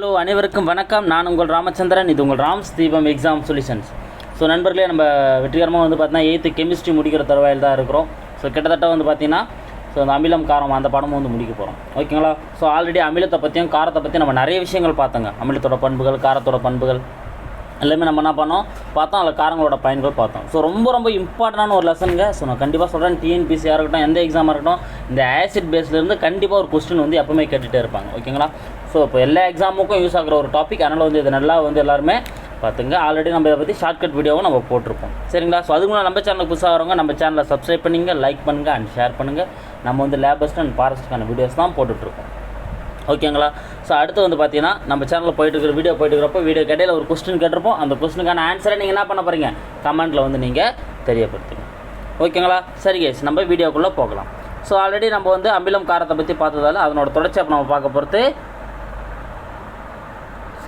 Hello அனைவருக்கும் வணக்கம். நான் உங்கள் ராமச்சந்திரன். இது உங்கள் ராம்ஸ் தீபம் எக்ஸாம் சொல்யூஷன்ஸ் ஸோ நண்பர்களே நம்ம வெற்றிகரமாக வந்து பார்த்தீங்கன்னா எயித்து கெமிஸ்ட்ரி முடிக்கிற தருவாயில் தான் இருக்கிறோம். ஸோ கிட்டத்தட்ட வந்து பார்த்தீங்கன்னா ஸோ அந்த அமிலம் காரம் அந்த படமும் வந்து முடிக்க போகிறோம் ஓகேங்களா ஸோ ஆல்ரெடி அமிலத்தை பற்றியும் காரத்தை பற்றி நம்ம நிறைய விஷயங்கள் பார்த்தோங்க. அமிலத்தோட பண்புகள் காரத்தோட பண்புகள் எல்லாமே நம்ம என்ன பண்ணோம்? பார்த்தோம் அதில் காரங்களோட பயன்கள் பார்த்தோம். ஸோ ரொம்ப ரொம்ப இம்பார்ட்டண்டான ஒரு லெசனுங்க ஸோ நான் கண்டிப்பாக சொல்கிறேன் டிஎன்பிசியாக இருக்கட்டும் எந்த எக்ஸாமாக இருக்கட்டும் இந்த ஆசிட் பேஸ்லேருந்து கண்டிப்பாக ஒரு கொஸ்டின் வந்து எப்பவுமே கேட்டுகிட்டே இருப்பாங்க. ஓகேங்களா ஸோ இப்போ எல்லா எக்ஸாமுக்கும் யூஸ் ஆகிற ஒரு டாபிக் அதனால் வந்து இது நல்லா வந்து எல்லாருமே பார்த்துங்க. ஆல்ரெடி நம்ம இதை பற்றி ஷார்ட்கட் வீடியோவும் நம்ம போட்டிருப்போம். சரிங்களா? ஸோ அதுக்கு நம்ம சேனலுக்கு புதுசாக வரவங்க நம்ம சேனலை சப்ஸ்கிரைப் பண்ணுங்கள் லைக் பண்ணுங்கள் அண்ட் ஷேர் பண்ணுங்கள் நம்ம வந்து லேபஸ்ட் அண்ட் ஃபாரஸ்ட்டுக்கான வீடியோஸ் தான் போட்டுட்ருக்கோம் ஓகேங்களா? ஸோ அடுத்து வந்து பார்த்தீங்கன்னா நம்ம சேனலில் போயிட்டு இருக்கிற வீடியோ போயிட்டு இருக்கிறப்போ வீடியோ கடையில் ஒரு கொஸ்டின் கேட்டிருப்போம். அந்த கொஸ்டினுக்கான ஆன்சரை நீங்கள் என்ன பண்ண போகிறீங்க கமெண்ட்டில் வந்து நீங்கள் தெரியப்படுத்துங்க. ஓகேங்களா? சரி கேஸ் நம்ம வீடியோக்குள்ளே போகலாம். ஸோ ஆல்ரெடி நம்ம வந்து அமிலம் காரத்தை பற்றி பார்த்ததால அதனோட தொடர்ச்சி அப்போ நம்ம பார்க்க போகிறது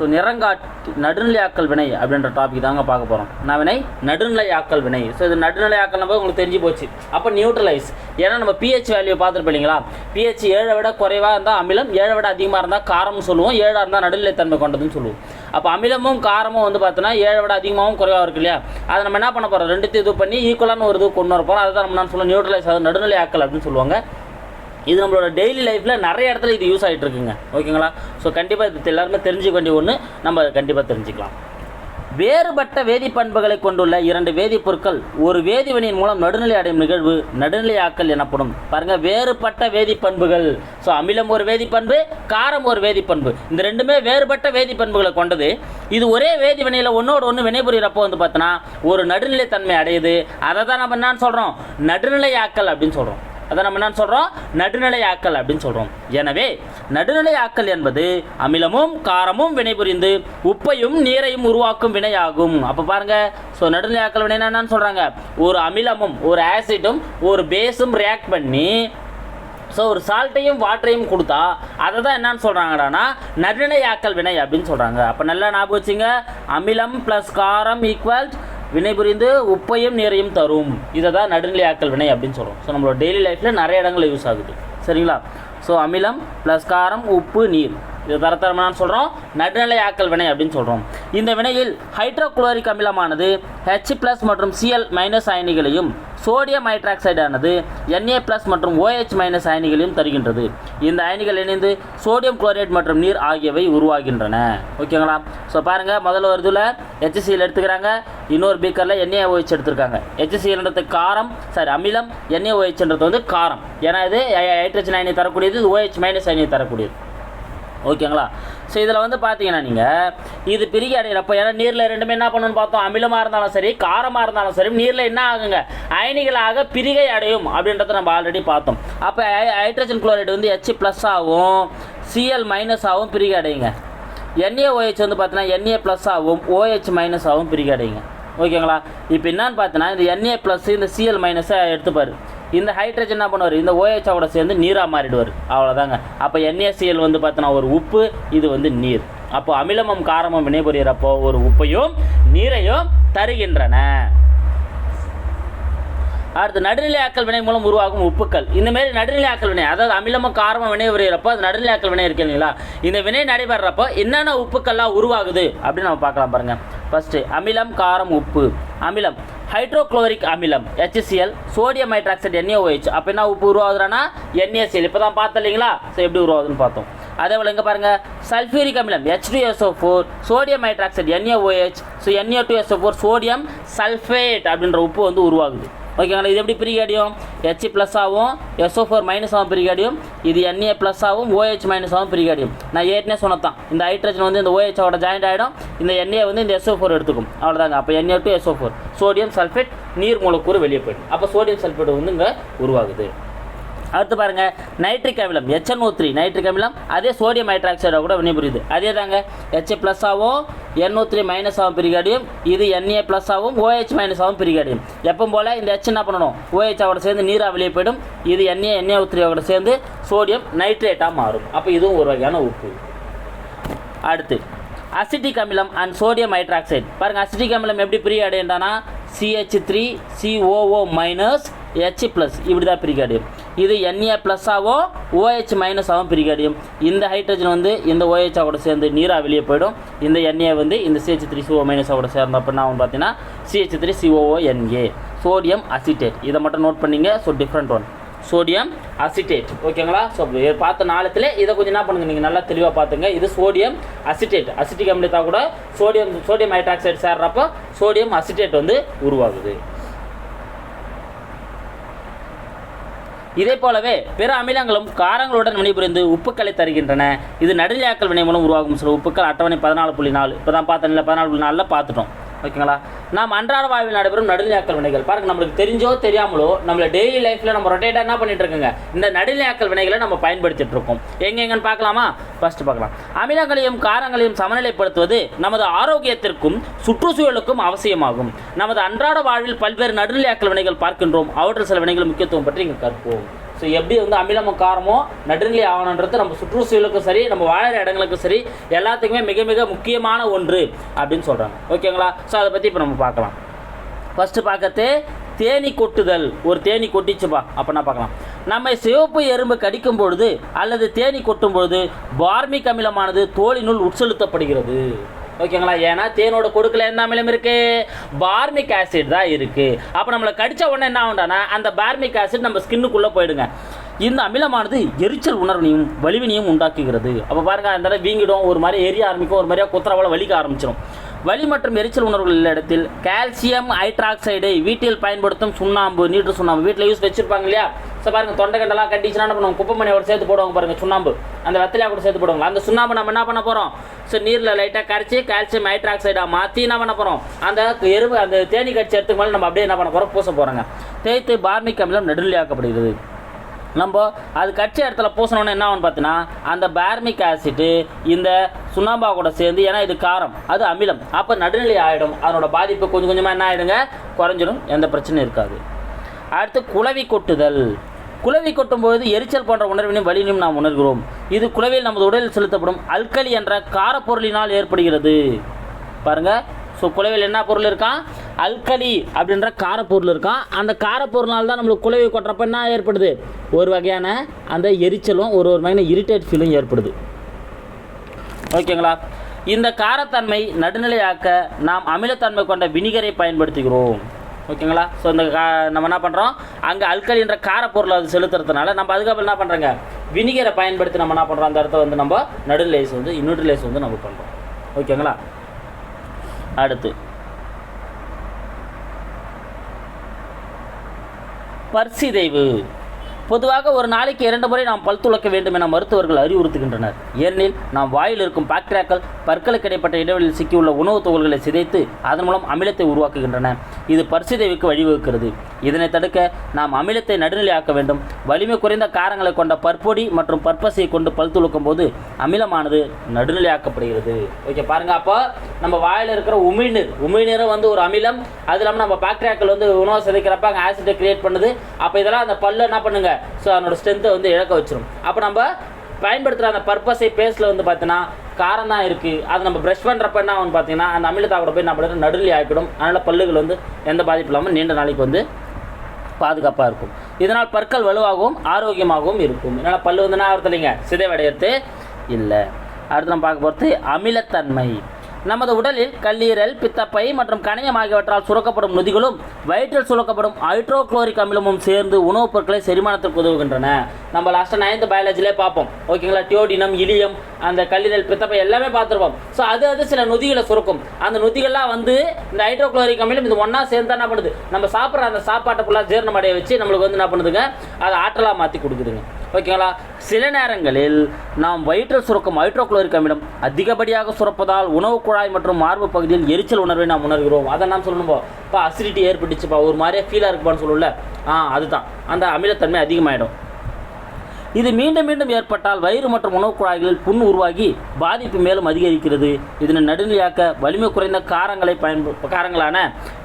ஸோ நிறங்காட்டி நடுநிலையாக்கல் வினை அப்படின்ற டாபிக் தாங்க பார்க்க போகிறோம் நான் வினை நடுநிலையாக்கல் வினை. ஸோ இது நடுநிலையாக்கல் நம்ம உங்களுக்கு தெரிஞ்சு போச்சு. அப்போ நியூட்ரலைஸ் ஏன்னா நம்ம பிஹெச் வேல்யூ பார்த்துருப்போம் இல்லைங்களா? பிஹெச் ஏழை விட குறைவாக இருந்தால் அமிலம் ஏழை விட அதிகமாக இருந்தால் காரம்னு சொல்லுவோம். ஏழாக இருந்தால் நடுநிலைத்தன்மை கொண்டதுன்னு சொல்லுவோம். அப்போ அமிலமும் காரமும் வந்து பார்த்தோன்னா ஏழை விட அதிகமாகவும் குறைவாக இருக்கு இல்லையா? அதை நம்ம என்ன பண்ண போகிறோம் ரெண்டுத்தையும் இது பண்ணி ஈக்குவலான ஒரு இது கொண்டு வர போகிறோம் அதுதான் நம்ம என்ன சொல்லுவோம் நியூட்ரலைஸ் அதாவது நடுநிலையாக்கல் அப்படின்னு சொல்லுவாங்க. இது நம்மளோட டெய்லி லைஃப்பில் நிறைய இடத்துல இது யூஸ் ஆகிட்டு இருக்குங்க ஓகேங்களா ஸோ கண்டிப்பாக இது எல்லாருமே தெரிஞ்சுக்க வேண்டிய ஒன்று நம்ம கண்டிப்பாக தெரிஞ்சுக்கலாம். வேறுபட்ட வேதிப்பண்புகளை கொண்டுள்ள இரண்டு வேதிப்பொருட்கள் ஒரு வேதிவினையின் மூலம் நடுநிலை அடையும் நிகழ்வு நடுநிலையாக்கல் எனப்படும். பாருங்கள் வேறுபட்ட வேதிப்பண்புகள். ஸோ அமிலம் ஒரு வேதிப்பண்பு காரம் ஒரு வேதிப்பண்பு. இந்த ரெண்டுமே வேறுபட்ட வேதிப்பண்புகளை கொண்டது. இது ஒரே வேதிவினையில் ஒன்றோடு ஒன்று வினைபுரியறப்போ வந்து பார்த்தோன்னா ஒரு நடுநிலை தன்மை அடையுது. அதை தான் நம்ம என்னன்னு சொல்கிறோம் நடுநிலையாக்கல் அப்படின்னு சொல்கிறோம் அதை நம்ம என்ன சொல்கிறோம் நடுநிலையாக்கல் அப்படின்னு சொல்கிறோம் எனவே நடுநிலையாக்கல் என்பது அமிலமும் காரமும் வினைபுரிந்து உப்பையும் நீரையும் உருவாக்கும் வினையாகும். அப்போ பாருங்க ஸோ நடுநிலையாக்கல் வினை என்னன்னு சொல்கிறாங்க ஒரு அமிலமும் ஒரு ஆசிடும் ஒரு பேஸும் ரியாக்ட் பண்ணி ஸோ ஒரு சால்ட்டையும் வாட்டரையும் கொடுத்தா அதை தான் என்னன்னு சொல்கிறாங்கடானா நடுநிலையாக்கல் வினை அப்படின்னு சொல்கிறாங்க அப்போ நல்லா ஞாபகம் வச்சுங்க. அமிலம் ப்ளஸ் காரம் வினை வினைபுரிந்து உப்பையும் நீரையும் தரும். இதை தான் நடுநிலையாக்கல் வினை அப்படின்னு சொல்கிறோம் ஸோ நம்மளோட டெய்லி லைஃப்பில் நிறைய இடங்களில் யூஸ் ஆகுது. சரிங்களா? ஸோ அமிலம் ப்ளஸ் காரம் உப்பு நீர். இது தரத்தரமான சொல்கிறோம் நடுநிலையாக்கல் வினை அப்படின்னு சொல்கிறோம் இந்த வினையில் ஹைட்ரோகுளோரிக் அமிலமானது ஹெச் ப்ளஸ் மற்றும் சிஎல் மைனஸ் அயனிகளையும் சோடியம் ஹைட்ராக்சைடானது என்ஏ ப்ளஸ் மற்றும் ஓஹெச் மைனஸ் அயனிகளையும் தருகின்றது. இந்த அயனிகள் இணைந்து சோடியம் குளோரைட் மற்றும் நீர் ஆகியவை உருவாகின்றன. ஓகேங்களா ஸோ பாருங்கள் முதல்ல ஒரு இதில் ஹெச்சிசிஎல் எடுத்துக்கிறாங்க. இன்னொரு பீக்கரில் NaOH எடுத்திருக்காங்க. ஹெச்சிசிஎல்ன்றது காரம் சாரி அமிலம். NaOHன்றது வந்து காரம். ஏன்னா இது ஹைட்ரஜன் அயனி தரக்கூடியது ஓஹெச் மைனஸ் அயனி தரக்கூடியது. ஓகேங்களா? ஸோ இதில் வந்து பார்த்தீங்கன்னா நீங்கள் இது பிரிகை அடைகிறப்ப ஏன்னா நீரில் ரெண்டுமே என்ன பண்ணணும்னு பார்த்தோம். அமிலமாக இருந்தாலும் சரி காரமாக இருந்தாலும் சரி நீரில் என்ன ஆகுங்க? அயனிகளாக பிரிகை அடையும் அப்படின்றத நம்ம ஆல்ரெடி பார்த்தோம். அப்போ ஹைட்ரஜன் குளோரைடு வந்து ஹெச் ப்ளஸ் ஆகும் சிஎல் மைனஸ் ஆகும் பிரிகை அடையுங்க. NaOH வந்து பார்த்தீங்கன்னா என்ஏ ப்ளஸ் ஆகும் ஓஹெச் மைனஸ் ஆகும் பிரிகை அடையுங்க. ஓகேங்களா? இப்போ என்னன்னு பார்த்தீங்கன்னா இந்த என்ஏ ப்ளஸ் இந்த சிஎல் மைனஸை எடுத்துப்பார். இந்த ஹைட்ரஜன் என்ன பண்ணுவார்? இந்த ஓஹெச்சோட சேர்ந்து நீராக மாறிடுவார். அவ்வளோதாங்க அப்போ என்ஏசிஎல் வந்து பார்த்தோன்னா ஒரு உப்பு இது வந்து நீர். அப்போ அமிலமும் காரமும் வினைபுரியறப்போ ஒரு உப்பையும் நீரையும் தருகின்றன. அடுத்து நடுநிலையாக்கல் வினை மூலம் உருவாகும் உப்புக்கள். இந்த மாதிரி நடுநிலையாக்கல் வினை அதாவது அமிலமும் காரமும் வினை புரியறப்போ அது நடுநிலையாக்கல் வினை இருக்கு இல்லைங்களா? இந்த வினை நடைபெறப்போ என்னென்ன உப்புக்கள்லாம் உருவாகுது அப்படின்னு நம்ம பார்க்கலாம் பாருங்க. ஃபஸ்ட்டு அமிலம் காரம் உப்பு. அமிலம். ஹைட்ரோக்ளோரிக் அமிலம் ஹெச்சிஎல் சோடியம் ஹைட்ராக்சைடு NaOH அப்போ என்ன உப்பு உருவாகுதுன்னா என்ஏசிஎல் இப்போ தான் பார்த்தோம் இல்லைங்களா? ஸோ எப்படி உருவாகுதுன்னு பார்த்தோம். அதே போல் இங்கே பாருங்கள் சல்ஃபியூரிக் அமிலம் H2SO4 sodium hydroxide NAOH so Na2SO4 sodium sulphate அப்படின்ற உப்பு வந்து உருவாகுது. ஓகேங்களா இது எப்படி பிரிகடியும்? ஹெச் ப்ளஸ் ஆகும் எஸ்ஓ ஃபோர் மைனஸ் ஆகும் பிரிகடியும் இது என்ஏ ப்ளஸ் ஆகும் ஓஹெச் மைனஸ் ஆகும் அடியும் நான் ஏற்கனவே சொன்னதான் இந்த ஹைட்ரஜன் வந்து இந்த ஓஹெச்சோட ஜாயிண்ட் ஆகிடும் இந்த என்ஏ வந்து இந்த எஸ்ஓ ஃபோர் எடுத்துக்கும். அவ்வளோதாங்க அப்போ NA two SO four sodium sulphate நீர் மூலக்கூறு வெளியே போயிடும். அப்போ சோடியம் சல்ஃபேட் வந்து இங்கே உருவாகுது. அடுத்து பாருங்க நைட்ரிக் அமிலம் எச்என்ஓ த்ரீ நைட்ரிக் அமிலம் அதே சோடியம் ஹைட்ராக்சைடாக கூட வினைபுரியுது அதே தாங்க ஹெச் ப்ளஸ் ஆகும் என்ஓ த்ரீ மைனஸ் ஆகும் பிரிகாடியும் இது என்ஏ ப்ளஸ் ஆகும் ஓஹெச் மைனஸ் ஆகும் பிரிகாடியும். எப்பவும் போல் இந்த ஹெச் என்ன பண்ணணும்? ஓஹெச் அவட சேர்ந்து நீராக வெளியே போயிடும். இது Na NaO3 த்ரீயோட சேர்ந்து சோடியம் நைட்ரேட்டாக மாறும். அப்போ இதுவும் ஒரு வகையான உப்பு. அடுத்து அசிட்டிக் அமிலம் அண்ட் சோடியம் ஹைட்ராக்சைடு பாருங்கள் அசிட்டிக் அமிலம் எப்படி பிரிய அடையண்டானா CH three COO minus H plus இப்படி தான் பிரிக்க அடையும் இது என்ஏ ப்ளஸ்ஸாகவும் ஓஹெச் மைனஸாகவும் பிரிக்கடியும் இந்த ஹைட்ரஜன் வந்து இந்த OH கூட சேர்ந்து நீராக வெளியே போயிடும். இந்த என்ஏ வந்து இந்த சிஹெச் த்ரீ சிஓ மைனஸோட சேர்ந்த அப்படின்னா அவன் பார்த்தீங்கன்னா CH three COO NA sodium acetate இதை மட்டும் நோட் பண்ணிங்க so different one sodium acetate ஓகேங்களா ஸோ பார்த்த நாளத்தில் இதை கொஞ்சம் என்ன பண்ணுங்க நீங்கள் நல்லா தெளிவாக பார்த்துங்க. இது சோடியம் அசிட்டேட் அசிட்டிக் அமிலத்தா கூட சோடியம் சோடியம் ஹைட்ராக்சைடு சேர்றப்போ சோடியம் அசிட்டேட் வந்து உருவாகுது. இதே போலவே பிற அமிலங்களும் காரங்களுடன் வினைபுரிந்து உப்புக்களை தருகின்றன. இது நடுநிலையாக்கல் வினை மூலம் உருவாகும். சில உப்புக்கள் அட்டவணை பதினாலு புள்ளி நாலு. இப்போ தான் பார்த்தோம்ல பதினாலு புள்ளி நாலில் பார்த்துட்டோம். ஓகேங்களா? நாம் அன்றாட வாழ்வில் நடைபெறும் நடுநிலையாக்கல் வினைகள். பாருங்க நம்மளுக்கு தெரிஞ்சோ தெரியாமலோ நம்மள டெய்லி லைஃப்பில் நம்ம ரொட்டேட்டாக என்ன பண்ணிட்டு இருக்கோங்க? இந்த நடுநிலையாக்கல் வினைகளை நம்ம பயன்படுத்திட்டு இருக்கோம். எங்கெங்கன்னு பார்க்கலாமா? ஃபர்ஸ்ட் பார்க்கலாம். அமிலங்களையும் காரங்களையும் சமநிலைப்படுத்துவது நமது ஆரோக்கியத்திற்கும் சுற்றுச்சூழலுக்கும் அவசியமாகும். நமது அன்றாட வாழ்வில் பல்வேறு நடுநிலையாக்கல் வினைகள் பார்க்கின்றோம். அவற்றில் சில வினைகள் முக்கியத்துவம் பற்றி இங்கே கற்போம். ஸோ எப்படி வந்து அமிலமும் காரமும் நடுநிலை ஆகணுன்றது நம்ம சுற்றுச்சூழலுக்கும் சரி நம்ம வாழற இடங்களுக்கும் சரி எல்லாத்துக்குமே மிக மிக முக்கியமான ஒன்று அப்படின்னு சொல்கிறாங்க ஓகேங்களா? ஸோ அதை பற்றி இப்போ நம்ம பார்க்கலாம். ஃபஸ்ட்டு பார்க்கறது தேனி கொட்டுதல். ஒரு தேனி கொட்டிச்சுப்பா. அப்படின்னா பார்க்கலாம்? நம்ம சிவப்பு எறும்பு கடிக்கும் பொழுது அல்லது தேனி கொட்டும் பொழுது பார்மிக் அமிலமானது தோலினுள் உட்செலுத்தப்படுகிறது. ஓகேங்களா? ஏன்னா தேனோட கொடுக்கல என்ன அமிலம் இருக்கு? பார்மிக் ஆசிட் தான் இருக்கு. அப்போ நம்மளை கடிச்ச உடனே என்ன ஆகுண்டானா அந்த பார்மிக் ஆசிட் நம்ம ஸ்கின்னுக்குள்ளே போயிடுங்க. இந்த அமிலமானது எரிச்சல் உணர்வினையும் வலிவினையும் உண்டாக்குகிறது. அப்போ பாருங்க அந்த வீங்கிடும் ஒரு மாதிரி எரிய ஆரம்பிக்கும் ஒரு மாதிரியா குத்துறவள வலிக்க ஆரம்பிச்சிடும் வலி மற்றும் எரிச்சல் உணர்வுகள் உள்ள இடத்தில் கால்சியம் ஹைட்ராக்சைடை வீட்டில் பயன்படுத்தும் சுண்ணாம்பு நீட்டு சுண்ணாம்பு வீட்டில் யூஸ் வச்சுருப்பாங்க இல்லையா? ஸோ பாருங்கள் தொண்டை கண்டெல்லாம் கட்டிச்சுன்னா என்ன பண்ணுவோம் குப்பை மணியோட சேர்த்து போடுவாங்க பாருங்க சுண்ணாம்பு. அந்த வெத்தலையாக கூட சேர்த்து போடுவாங்க அந்த சுண்ணாம்பு நம்ம என்ன பண்ண போகிறோம் ஸோ நீரில் லைட்டாக கரைச்சி கால்சியம் ஹைட்ராக்சைடாக மாற்றி என்ன பண்ண போகிறோம் அந்த எருவு அந்த தேனி கடிச்ச இடத்துக்கு மேலே நம்ம அப்படியே என்ன பண்ண போகிறோம் பூச போகிறோங்க தேய்த்து பார்மிக் அமிலம் நெடுநிலையாக்கப்படுகிறது. நம்ம அது கட்சி இடத்துல பூசணுன்னு என்ன ஆகும்னு பார்த்தீங்கன்னா அந்த பார்மிக் ஆசிட்டு இந்த சுண்ணாம்பா கூட சேர்ந்து ஏன்னா இது காரம் அது அமிலம். அப்போ நடுநிலை ஆகிடும் அதனோட பாதிப்பு கொஞ்சம் கொஞ்சமாக என்ன ஆகிடுங்க குறைஞ்சிடும். எந்த பிரச்சனையும் இருக்காது. அடுத்து குளவி கொட்டுதல். குளவி கொட்டும்போது எரிச்சல் போன்ற உணர்வினையும் வலியினையும் நாம் உணர்கிறோம். இது குளவியில் நமது உடலில் செலுத்தப்படும் அல்கலி என்ற காரப்பொருளினால் ஏற்படுகிறது. பாருங்கள் ஸோ குளவியில் என்ன பொருள் இருக்கான் அல்கலி அப்படின்ற காரப்பொருள் இருக்கான் அந்த காரப்பொருளால் தான் நம்மளுக்கு குளவி கொட்டுறப்ப என்ன ஏற்படுது? ஒரு வகையான அந்த எரிச்சலும் ஒரு ஒரு வகையான இரிட்டேட் ஃபீலும் ஏற்படுது. ஓகேங்களா இந்த காரத்தன்மை நடுநிலையாக்க நாம் அமிலத்தன்மை கொண்ட வினிகரை பயன்படுத்துகிறோம். ஓகேங்களா? ஸோ இந்த கா நம்ம என்ன பண்ணுறோம் அங்கே அல்கலின்ற காரப்பொருள் அது செலுத்துறதுனால நம்ம அதுக்கப்புறம் என்ன பண்ணுறாங்க வினிகரை பயன்படுத்தி நம்ம என்ன பண்ணுறோம் அந்த இடத்த வந்து நம்ம நடுநிலைஸ் வந்து நியூட்ரலைஸ் வந்து நம்ம பண்ணுறோம் ஓகேங்களா? அடுத்து. பர்சிதைவு. பொதுவாக ஒரு நாளைக்கு இரண்டு முறை நாம் பல் துளக்க வேண்டும் என மருத்துவர்கள் அறிவுறுத்துகின்றனர். ஏனெனில் நாம் வாயில் இருக்கும் பாக்டீரியாக்கள் பற்களுக்கு இடைப்பட்ட இடைவெளியில் சிக்கியுள்ள உணவுத் துகள்களை சிதைத்து அதன் மூலம் அமிலத்தை உருவாக்குகின்றன. இது பற்சிதைவுக்கு வழிவகுக்கிறது. இதனை தடுக்க நாம் அமிலத்தை நடுநிலையாக்க வேண்டும். வலிமை குறைந்த காரங்களை கொண்ட பற்பொடி மற்றும் பற்பசையை கொண்டு பல் துளுக்கும் போது அமிலமானது நடுநிலையாக்கப்படுகிறது. ஓகே பாருங்க அப்போ நம்ம வாயில் இருக்கிற உமிழ்நீர் உமிழ்நீரும் வந்து ஒரு அமிலம் அது இல்லாமல் நம்ம பாக்டீரியாக்கள் வந்து உணவு சிதைக்கிறப்ப அங்கே ஆசிட்டை கிரியேட் பண்ணுது. அப்போ இதெல்லாம் அந்த பல்லு என்ன பண்ணுங்க? ஸோ அதனோட ஸ்ட்ரென்த்தை வந்து இழக்க வச்சிடும் அப்போ நம்ம பயன்படுத்துகிற அந்த பர்பஸை பேஸ்ட்டில் வந்து பார்த்தீங்கன்னா காரம் தான் இருக்குது அதை நம்ம ப்ரஷ் பண்ணுறப்ப என்ன ஆகும் பார்த்தீங்கன்னா அந்த அமிலத்தா கூட போய் நம்மளுக்கு நடுநிலை ஆகிடும் அதனால் பல்லுகள் வந்து எந்த பாதிப்பு இல்லாமல் நீண்ட நாளைக்கு வந்து பாதுகாப்பாக இருக்கும். இதனால் பற்கள் வலுவாகவும் ஆரோக்கியமாகவும் இருக்கும். இதனால் பல்லு வந்து நான் இல்லைங்க? சிதைவடையறது இல்லை. அடுத்து நம்ம பார்க்க போகிறது அமிலத்தன்மை. நமது உடலில் கல்லீரல் பித்தப்பை மற்றும் கணையம் ஆகியவற்றால் சுரக்கப்படும் நொதிகளும் வயிற்றில் சுரக்கப்படும் ஹைட்ரோக்ளோரிக் அமிலமும் சேர்ந்து உணவுப் பொருட்களை செரிமானத்திற்கு உதவுகின்றன. நம்ம லாஸ்ட்டாக நைன்த் பயாலஜிலே பார்ப்போம். ஓகேங்களா டியோடினம் இலியம் அந்த கல்லீரல் பித்தப்பை எல்லாமே பார்த்துருப்போம். ஸோ அது அது சில நொதிகளை சுரக்கும். அந்த நொதிகள்லாம் வந்து இந்த ஹைட்ரோக்ளோரிக் அமிலம் இது ஒன்றா சேர்ந்து என்ன பண்ணுது? நம்ம சாப்பிட்ற அந்த சாப்பாட்டை ஃபுல்லாக ஜீரணம் அடைய வச்சு நம்மளுக்கு வந்து என்ன பண்ணுதுங்க? அதை ஆற்றலாக மாற்றி கொடுக்குதுங்க. ஓகேங்களா சில நேரங்களில் நாம் வயிற்றில் சுரக்கும் ஹைட்ரோக்ளோரிக் அமிலம் அதிகப்படியாக சுரப்பதால் உணவு குழாய் மற்றும் மார்பு பகுதியில் எரிச்சல் உணர்வை நாம் உணர்கிறோம். அதை நாம் சொல்லணும்போ இப்போ அசிடிட்டி ஏற்பட்டுச்சுப்பா. ஒரு மாதிரியே ஃபீலாக இருக்குப்பான்னு சொல்லுவோம்ல? ஆ அதுதான். அந்த அமிலத்தன்மை அதிகமாயிடும். இது மீண்டும் மீண்டும் ஏற்பட்டால் வயிறு மற்றும் உணவு குழாய்களில் புண் உருவாகி பாதிப்பு மேலும் அதிகரிக்கிறது. இதனை நடுநிலையாக்க வலிமை குறைந்த காரங்களை பயன்ப காரங்களான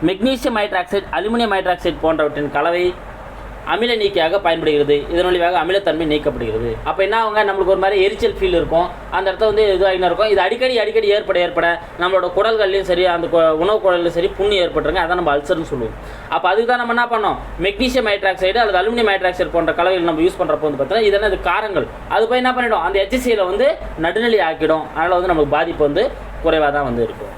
மெக்னீசியம் ஹைட்ராக்சைடு அலுமினியம் ஹைட்ராக்சைடு போன்றவற்றின் கலவை அமில நீக்கியாக பயன்படுகிறது. இதன் வழியாக அமிலத்தன்மை நீக்கப்படுகிறது. அப்போ என்ன ஆகுங்க? நம்மளுக்கு ஒரு மாதிரி எரிச்சல் ஃபீல் இருக்கும். அந்த இடத்த வந்து இதுவாகினா இருக்கும். இது அடிக்கடி அடிக்கடி ஏற்பட ஏற்பட நம்மளோட குடல்கள்லையும் சரி அந்த உணவு குடல்லையும் சரி புண்ணு ஏற்பட்டுருங்க. அதான் நம்ம அல்சர்னு சொல்லுவோம். அப்போ அதுக்கு தான் நம்ம என்ன பண்ணோம்? மெக்னீஷியம் ஹைட்ராக்சைடு அல்லது அலுமினியம் ஹைட்ராக்சைடு போன்ற கலவைகள் நம்ம யூஸ் பண்ணுறப்போ வந்து பார்த்தீங்கன்னா இதெல்லாம் இது காரங்கள். அது போய் என்ன பண்ணிடும்? அந்த எச்சிசியில் வந்து நடுநிலை ஆக்கிடும். அதனால் வந்து நமக்கு பாதிப்பு வந்து குறைவாக தான் வந்து இருக்கும்.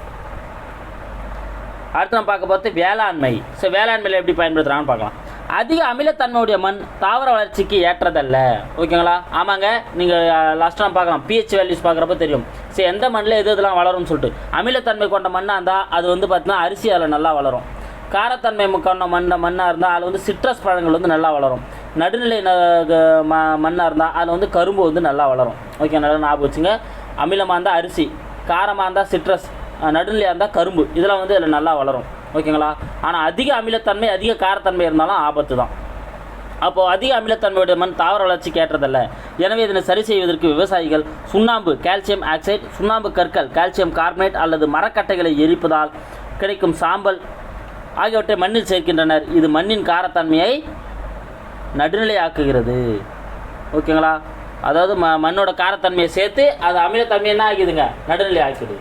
அடுத்து நம்ம பார்க்க பார்த்து வேளாண்மை. ஸோ வேளாண்மையில் எப்படி பயன்படுத்துகிறாங்கன்னு பார்க்கலாம். அதிக அமிலத்தன்மையுடைய மண் தாவர வளர்ச்சிக்கு ஏற்றதல்ல. ஓகேங்களா? ஆமாங்க. நீங்கள் லாஸ்ட்டாக நம்ம பார்க்கலாம். பிஹெச் வேல்யூஸ் பார்க்குறப்ப தெரியும். சரி எந்த மண்ணில் எது இதெல்லாம் வளரும்னு சொல்லிட்டு. அமிலத்தன்மை கொண்ட மண்ணாக இருந்தால் அது வந்து பார்த்தீங்கன்னா அரிசி அதில் நல்லா வளரும். காரத்தன்மை கொண்ட மண் மண்ணாக இருந்தால் அதில் வந்து சிட்ரஸ் பழங்கள் வந்து நல்லா வளரும். நடுநிலை ம மண்ணாக இருந்தால் அதில் வந்து கரும்பு வந்து நல்லா வளரும். ஓகே நல்லா ஞாபகம் வச்சுங்க. அமிலமாக இருந்தால் அரிசி காரமாக இருந்தால் சிட்ரஸ் நடுநிலையாக இருந்தால் கரும்பு. இதெல்லாம் வந்து அதில் நல்லா வளரும். ஓகேங்களா? ஆனால் அதிக அமிலத்தன்மை அதிக காரத்தன்மை இருந்தாலும் ஆபத்து தான் அப்போது அதிக அமிலத்தன்மையுடைய மண் தாவர வளர்ச்சி ஏற்றதல்ல எனவே இதனை சரி செய்வதற்கு விவசாயிகள் சுண்ணாம்பு கால்சியம் ஆக்சைடு சுண்ணாம்பு கற்கள் கால்சியம் கார்பனேட் அல்லது மரக்கட்டைகளை எரிப்பதால் கிடைக்கும் சாம்பல் ஆகியவற்றை மண்ணில் சேர்க்கின்றனர். இது மண்ணின் காரத்தன்மையை நடுநிலையாக்குகிறது. ஓகேங்களா? அதாவது ம மண்ணோட காரத்தன்மையை சேர்த்து அது அமிலத்தன்மை என்ன ஆகிதுங்க நடுநிலை ஆக்கிடுது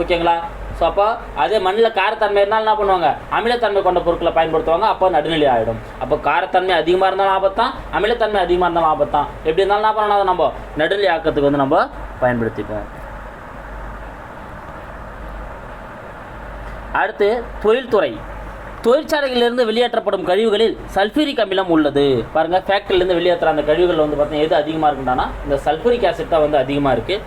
ஓகேங்களா? ஸோ அப்போ அதே மண்ணில் காரத்தன்மை இருந்தாலும் என்ன பண்ணுவாங்க? அமிலத்தன்மை கொண்ட பொருட்களை பயன்படுத்துவாங்க அப்போ நடுநிலை ஆகிடும் அப்போ காரத்தன்மை அதிகமாக இருந்தாலும் ஆபத்தான் அமிலத்தன்மை அதிகமாக இருந்தாலும் ஆபத்தான். எப்படி இருந்தாலும் என்ன பண்ணணும்? அதை நம்ம நடுநிலை ஆக்கத்துக்கு வந்து நம்ம பயன்படுத்திப்போம். அடுத்து தொழில்துறை. தொழிற்சாலைகளிலிருந்து வெளியேற்றப்படும் கழிவுகளில் சல்ஃபூரிக் அமிலம் உள்ளது. பாருங்கள் ஃபேக்ட்ரிலேருந்து வெளியேற்றுற அந்த கழிவுகள் வந்து பார்த்தீங்கன்னா எது அதிகமாக இருக்குன்னா இந்த சல்ஃபூரிக் ஆசிட் தான் வந்து அதிகமாக இருக்குது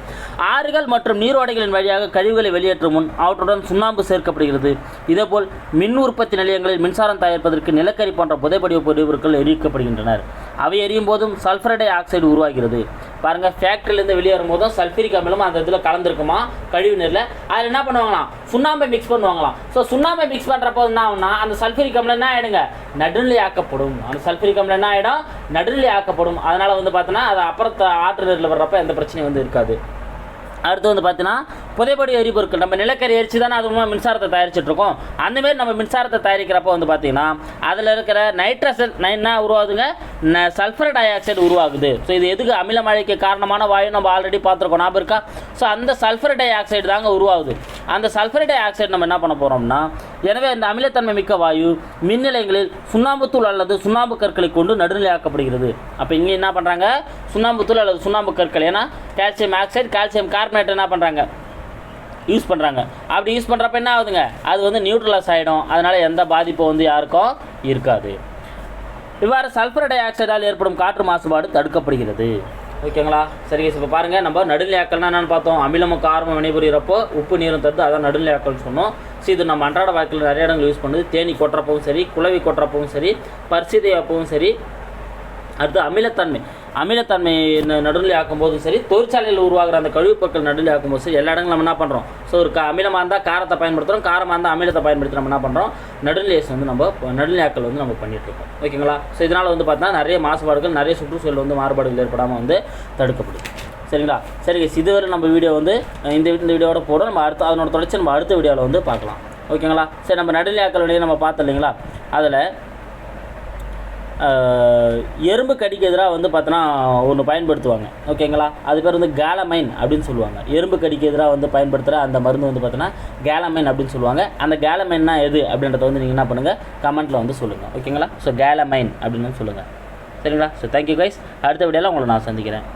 ஆறுகள் மற்றும் நீரோடைகளின் வழியாக கழிவுகளை வெளியேற்றும் முன் அவற்றுடன் சுண்ணாம்பு சேர்க்கப்படுகிறது. இதேபோல் மின் உற்பத்தி நிலையங்களில் மின்சாரம் தயாரிப்பதற்கு நிலக்கரி போன்ற புதைப்படிவ பொருட்கள் எரிக்கப்படுகின்றனர் அவை எரியும் போதும் சல்ஃபர் டை ஆக்சைடு உருவாகிறது. பாருங்க ஃபேக்ட்ரிலேருந்து வெளியேறும் போதும் சல்ஃபரிக் அமிலமும் அந்த இதில் கலந்துருக்குமா? கழிவு நீரில். அதில் என்ன பண்ணுவாங்களாம்? சுண்ணாம்பை மிக்ஸ் பண்ணுவாங்களாம். ஸோ சுண்ணாம்பை மிக்ஸ் பண்ணுறப்போ என்ன ஆகும்னா அந்த சல்ஃபரிக் அமிலம் என்ன ஆகிடுங்க நடுநிலை ஆக்கப்படும் அந்த சல்ஃபரிக் அமிலம் என்ன ஆகிடும் நடுநிலை ஆக்கப்படும் அதனால் வந்து பார்த்தோன்னா அது அப்புறத்த ஆற்று நீரில் வர்றப்ப எந்த பிரச்சனையும் வந்து இருக்காது. அடுத்து வந்து பார்த்தீங்கன்னா புதைப்படி எரிபொருட்கள். நம்ம நிலக்கரி எரிச்சு தானே அது மூலமாக மின்சாரத்தை தயாரிச்சிட்ருக்கோம். அந்தமாரி நம்ம மின்சாரத்தை தயாரிக்கிறப்ப வந்து பார்த்தீங்கன்னா அதில் இருக்கிற நைட்ரசன் என்ன உருவாகுதுங்க? சல்ஃபர் டை ஆக்சைடு உருவாகுது. ஸோ இது எதுக்கு? அமில மழைக்கு காரணமான வாயு நம்ம ஆல்ரெடி பார்த்துருக்கோம். ஞாபகம் இருக்கா? ஸோ அந்த சல்ஃபர் டை ஆக்சைடு தாங்க உருவாகுது. அந்த சல்ஃபர் டை ஆக்சைடு நம்ம என்ன பண்ண போகிறோம்னா எனவே இந்த அமிலத்தன்மை மிக்க வாயு மின் நிலையங்களில் சுண்ணாம்புத்தூள் அல்லது சுண்ணாம்பு கற்களை கொண்டு நடுநிலையாக்கப்படுகிறது. அப்போ இங்கே என்ன பண்ணுறாங்க சுண்ணாம்புத்தூள் அல்லது சுண்ணாம்பு கற்கள். ஏன்னா கால்சியம் ஆக்சைடு கால்சியம் கார்பனேட் என்ன பண்ணுறாங்க யூஸ் பண்ணுறாங்க அப்படி யூஸ் பண்ணுறப்ப என்ன ஆகுதுங்க? அது வந்து நியூட்ரலைஸ் ஆகிடும் அதனால் எந்த பாதிப்பும் வந்து யாருக்கும் இருக்காது. இவ்வாறு சல்ஃபர் டை ஆக்சைடால் ஏற்படும் காற்று மாசுபாடு தடுக்கப்படுகிறது. ஓகேங்களா? சரி இப்போ பாருங்கள் நம்ம நடுநிலையாக்கள்னா என்னென்னு பார்த்தோம். அமிலமும் காரமும் வினைபுரிகிறப்போ உப்பு நீரும் தடுத்து அதான் நடுநிலையாக்கள்னு சொன்னோம். ஸோ இது நம்ம அன்றாட வாழ்க்கையில் நிறைய இடங்கள் யூஸ் பண்ணுது. தேனி கொட்டுறப்பவும் சரி குளவி கொட்டுறப்பவும் சரி பரிசிதை அப்பவும் சரி. அடுத்து அமிலத்தன்மை. அமிலத்தன்மை நடுநிலை ஆக்கும்போதும் சரி தொழிற்சாலையில் உருவாகிற அந்த கழிவுப் பொருட்கள் நடுநிலை ஆக்கும்போது சரி எல்லா இடங்களும் நம்ம என்ன பண்ணுறோம் ஸோ ஒரு க அமிலமாக இருந்தால் காரத்தை பயன்படுத்துகிறோம் காரமாக இருந்தால் அமிலத்தை பயன்படுத்தி நம்ம என்ன பண்ணுறோம் நடுநிலையஸ் வந்து நம்ம ப- நடுநிலையாக்கல் வந்து நம்ம பண்ணிகிட்ருக்கோம் ஓகேங்களா? ஸோ இதனால் வந்து பார்த்தா நிறைய மாசுபாடுகள் நிறைய சுற்றுச்சூழல் வந்து மாறுபாடுகள் ஏற்படாமல் வந்து தடுக்கப்படுது. சரிங்களா? சரி இதுவரை நம்ம வீடியோ வந்து இந்த இந்த வீடியோவோட போட நம்ம அடுத்த அதனோட தொடர்ச்சி நம்ம அடுத்த வீடியோவில் வந்து பார்க்கலாம் ஓகேங்களா? சரி நம்ம நடுநிலையாக்கல் வழியை நம்ம பார்த்தோம் இல்லைங்களா? அதில் எறும்பு கடிக்கு எதிராக வந்து பார்த்தோன்னா ஒன்று பயன்படுத்துவாங்க. ஓகேங்களா அது பேர் வந்து கேலமைன் அப்படின்னு சொல்லுவாங்க. எறும்பு கடிக்கு எதிராக வந்து பயன்படுத்துகிற அந்த மருந்து வந்து பார்த்தோன்னா கேலமைன் அப்படின்னு சொல்லுவாங்க. அந்த கேலமைன்னா எது அப்படின்றத வந்து நீங்கள் என்ன பண்ணுங்கள் கமெண்ட்டில் வந்து சொல்லுங்கள் ஓகேங்களா ஸோ கேலமைன் அப்படின்னு சொல்லுங்கள் சரிங்களா? ஸோ தேங்க்யூ கைஸ் அடுத்த வீடியோவில் உங்களை நான் சந்திக்கிறேன்.